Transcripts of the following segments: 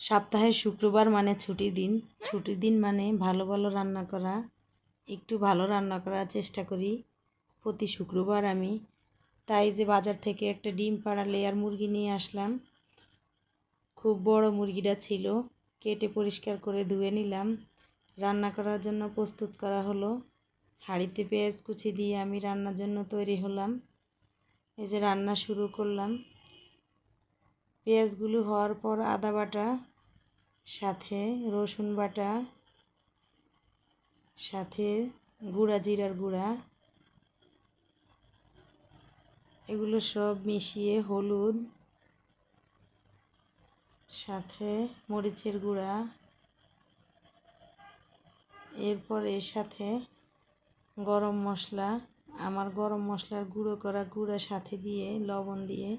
সপ্তাহের শুক্রবার মানে ছুটি দিন। ছুটি দিন মানে ভালো ভালো রান্না করা, একটু ভালো রান্না করার চেষ্টা করি। প্রতি শুক্রবার আমি তাই যে বাজার থেকে একটা ডিম পাড়া লেয়ার মুরগি নিয়ে আসলাম। খুব বড় মুরগিটা ছিল, কেটে পরিষ্কার করে ধুয়ে নিলাম। রান্না করার জন্য প্রস্তুত করা হলো। হাঁড়িতে পেঁয়াজ কুচি দিয়ে আমি রান্নার জন্য তৈরি হলাম। এই যে রান্না শুরু করলাম। পেঁয়াজগুলো হওয়ার পর আদা বাটা সাথে রসুন বাটা, সাথে গুঁড়া, জিরার গুঁড়া। এগুলো সব মিশিয়ে হলুদ, সাথে মরিচের গুঁড়া। এরপর এর সাথে গরম মশলা, আমার গরম মশলার গুঁড়ো করা গুঁড়া সাথে দিয়ে লবণ দিয়ে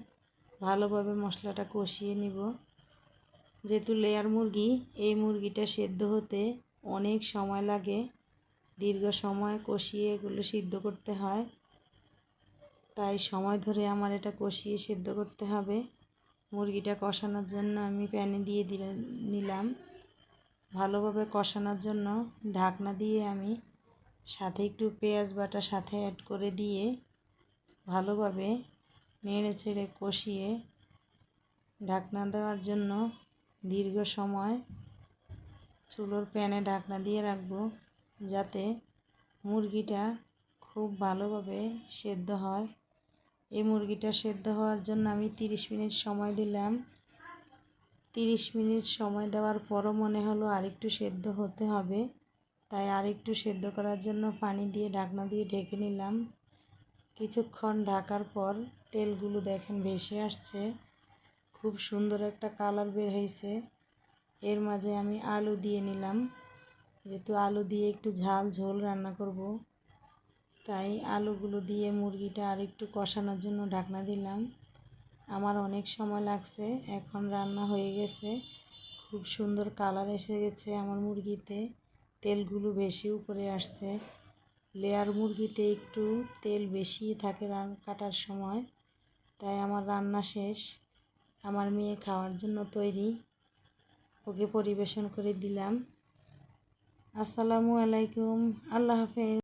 ভালোভাবে মশলাটা কষিয়ে নিব। যেহেতু লেয়ার মুরগি, এই মুরগিটা সেদ্ধ হতে অনেক সময় লাগে। দীর্ঘ সময় কষিয়ে এগুলো সিদ্ধ করতে হয়। তাই সময় ধরে আমার এটা কষিয়ে সেদ্ধ করতে হবে। মুরগিটা কষানোর জন্য আমি প্যানে দিয়ে দিলে, নিলাম। ভালোভাবে কষানোর জন্য ঢাকনা দিয়ে আমি সাথে একটু পেঁয়াজ বাটা সাথে অ্যাড করে দিয়ে ভালোভাবে নেড়ে ছেড়ে কষিয়ে ঢাকনা দেওয়ার জন্য দীর্ঘ সময় চুলোর প্যানে ঢাকনা দিয়ে রাখব, যাতে মুরগিটা খুব ভালোভাবে সেদ্ধ হয়। এই মুরগিটা সেদ্ধ হওয়ার জন্য আমি 30 মিনিট সময় দিলাম। 30 মিনিট সময় দেওয়ার পরও মনে হলো আরেকটু সেদ্ধ হতে হবে। তাই আরেকটু সেদ্ধ করার জন্য পানি দিয়ে ঢাকনা দিয়ে ঢেকে নিলাম। কিছুক্ষণ ঢাকার পর তেলগুলো দেখেন ভেসে আসছে। খুব সুন্দর একটা কালার বের হয়েছে। এর মাঝে আমি আলু দিয়ে নিলাম। যেহেতু আলু দিয়ে একটু ঝাল ঝোল রান্না করব, তাই আলুগুলো দিয়ে মুরগিটা আর একটু কষানোর জন্য ঢাকনা দিলাম। আমার অনেক সময় লাগছে, এখন রান্না হয়ে গেছে। খুব সুন্দর কালার এসে গেছে আমার মুরগিতে। তেলগুলো বেশি উপরে আসছে। লেয়ার মুরগিতে একটু তেল বেশি থাকে রান কাটার সময়, তাই আমার রান্না শেষ। আমার মেয়ে খাওয়ার জন্য তৈরি। ওকে পরিবেশন করে দিলাম। আসসালামু আলাইকুম। আল্লাহ হাফেজ।